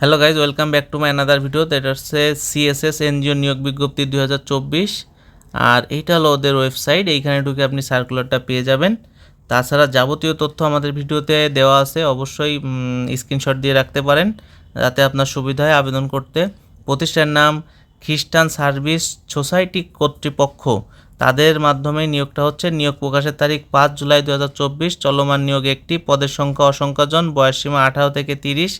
Hello guys welcome back to my another video that হচ্ছে CSS NGO নিয়োগ বিজ্ঞপ্তি দুই হাজার চব্বিশ। আর এইটা হলো ওদের ওয়েবসাইট এইখানে ঢুকে আপনি সার্কুলারটা পেয়ে যাবেন। তাছাড়া যাবতীয় তথ্য আমাদের ভিডিওতে দেওয়া আছে, অবশ্যই স্ক্রিনশট দিয়ে রাখতে পারেন। যাতে আপনার সুবিধা হয় আবেদন করতে। প্রতিষ্ঠানের নাম খ্রিস্টান সার্ভিস সোসাইটি কর্তৃপক্ষ। তাদের মাধ্যমে নিয়োগটা হচ্ছে, নিয়োগ প্রকাশের তারিখ পাঁচ জুলাই দু হাজার চব্বিশ। চলমান নিয়োগ একটি, পদের সংখ্যা অসংখ্যাজন বয়সসীমা আঠারো থেকে তিরিশ।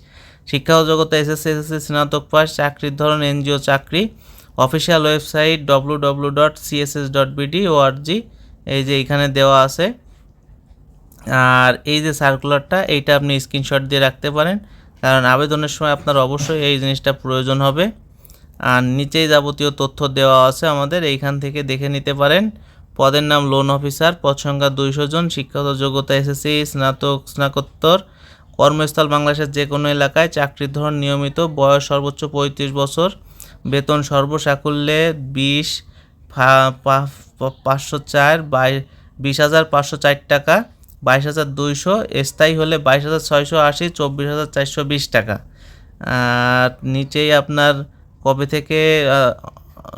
শিক্ষা ও জগতে এসএসসি এসএসসি স্নাতক পাস, চাকরির ধরন, এনজিও চাকরি, official website W W dot CSS dot BD ORG এই যে এখানে দেওয়া আছে। আর এই যে সার্কুলারটা এইটা আপনি স্ক্রিনশট দিয়ে রাখতে পারেন। কারণ আবেদনের সময় আপনার অবশ্যই এই জিনিসটা প্রয়োজন হবে। আর নিচেই যাবতীয় তথ্য দেওয়া আছে আমাদের, এইখান থেকে দেখে নিতে পারেন। পদের নাম লোন অফিসার পদ সংখ্যা দুইশো জন শিক্ষাগত যোগ্যতা এসএসসি, স্নাতক, স্নাতকোত্তর কর্মস্থল বাংলাদেশের যে কোনো এলাকায় চাকরির ধরন নিয়মিত, বয়স সর্বোচ্চ পঁয়ত্রিশ বছর, বেতন সর্বসাকুল্যে বিশ পাঁচশো চার, বাই, বিশ হাজার পাঁচশো চার টাকা, বাইশ হাজার দুইশো, স্থায়ী হলে বাইশ হাজার ছয়শো আশি, চব্বিশ হাজার চারশো বিশ টাকা। আর নিচেই আপনার কবে থেকে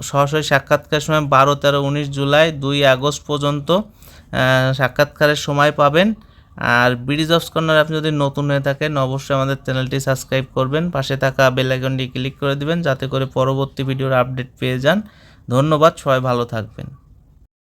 সরাসরি সাক্ষাৎকার সময় বারো, তেরো, উনিশ জুলাই দুই আগস্ট পর্যন্ত সাক্ষাৎকারের সময় পাবেন। আর ব্রিজ অফ কর্নার আপনি যদি নতুন হয়ে থাকেন, অবশ্যই আমাদের চ্যানেলটি সাবস্ক্রাইব করবেন। পাশে থাকা বেল আইকনটি ক্লিক করে দিবেন, যাতে করে পরবর্তী ভিডিওর আপডেট পেয়ে যান। ধন্যবাদ, সবাই ভালো থাকবেন।